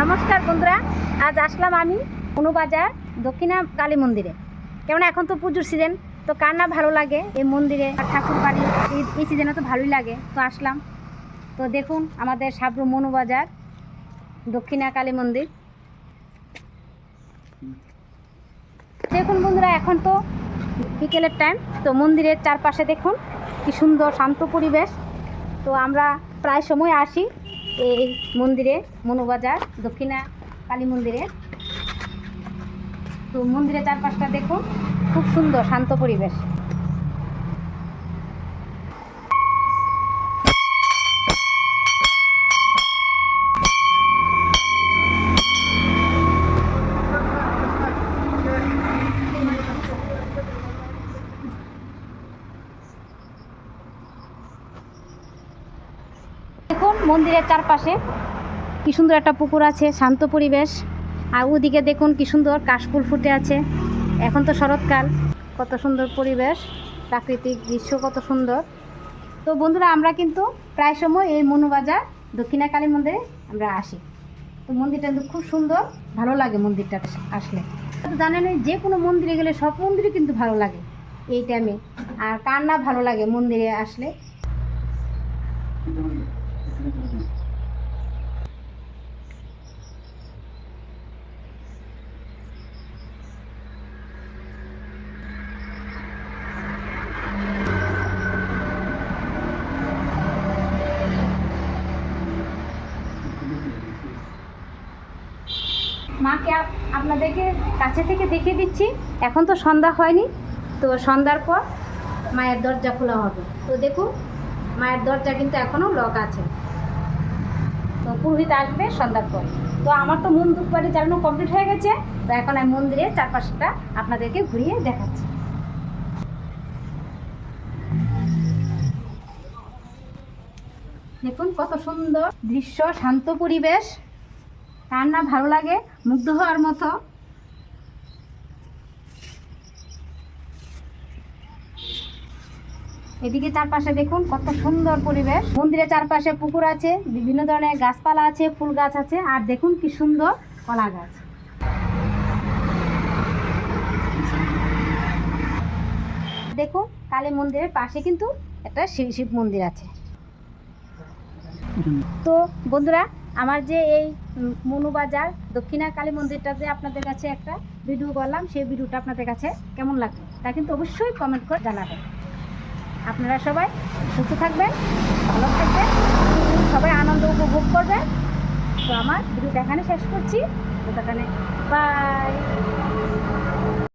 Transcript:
নমস্কার বন্ধুরা, আজ আসলাম আমি অনুবাজার দক্ষিণা কালী মন্দিরে। কেননা এখন তো পুজোর সিজন তো কার না ভালো লাগে এই মন্দিরে আর ঠাকুর বাড়ি, এই সিজনে তো ভালোই লাগে, তো আসলাম। তো দেখুন, আমাদের সাবরু মনুবাজার দক্ষিণা কালী মন্দির। দেখুন বন্ধুরা, এখন তো বিকেলের টাইম তো মন্দিরের চারপাশে দেখুন কি সুন্দর শান্ত পরিবেশ। তো আমরা প্রায় সময় আসি। এই মন্দিরে মনুবাজার দক্ষিণা কালী মন্দিরে। তো মন্দিরের চারপাশটা দেখুন খুব সুন্দর শান্ত পরিবেশ। মন্দিরের চারপাশে। কি সুন্দর একটা পুকুর আছে, শান্ত পরিবেশ। আর ওদিকে দেখুন কি সুন্দর কাশফুল ফুটে আছে। এখন তো শরৎকাল, কত সুন্দর পরিবেশ, প্রাকৃতিক দৃশ্য কত সুন্দর। তো বন্ধুরা, আমরা কিন্তু প্রায় সময় এই মনুবাজার দক্ষিণা কালী মন্দিরে আমরা আসি। তো মন্দিরটা কিন্তু খুব সুন্দর, ভালো লাগে মন্দিরটা আসলে। তো জানেন যে কোনো মন্দিরে গেলে সব মন্দিরে কিন্তু ভালো লাগে এই টাইমে আর কার না ভালো লাগে মন্দিরে আসলে? মাকে আপ- আপনাদেরকে কাছে থেকে দেখিয়ে দিচ্ছি। এখন তো সন্ধ্যা হয়নি, তো সন্ধ্যার পর মায়ের দরজা খোলা হবে। তো দেখুন, মায়ের দরজা কিন্তু এখনও লক আছে। তো পুরোহিত আসবে সন্ধ্যার পর। তো আমার তো মন বাড়ি চালানো কমপ্লিট হয়ে গেছে। তো এখন আমি মন্দিরের চারপাশটা আপনাদেরকে ঘুরিয়ে দেখাচ্ছি। দেখুন কত সুন্দর দৃশ্য, শান্ত পরিবেশ। কার না ভালো লাগে, মুগ্ধ হওয়ার মতো। এদিকে চারপাশে দেখুন কত সুন্দর পরিবেশ। মন্দিরের চারপাশে পুকুর আছে, বিভিন্ন ধরনের গাছপালা আছে, ফুল গাছ আছে, আর দেখুন কি সুন্দর কলা গাছ। দেখুন কালী মন্দিরের পাশে কিন্তু একটা শিব শিব মন্দির আছে। তো বন্ধুরা, আমার যে এই মনুবাজার দক্ষিণা কালী মন্দিরটাতে আপনাদের কাছে একটা ভিডিও করলাম, সেই ভিডিওটা আপনাদের কাছে কেমন লাগল তা কিন্তু অবশ্যই কমেন্ট করে জানাবেন। আপনারা সবাই সুস্থ থাকবেন, ভালো থাকবেন, সবাই আনন্দ উপভোগ করবেন। তো আমার ভিডিওটা এখানে শেষ করছি। তো বাই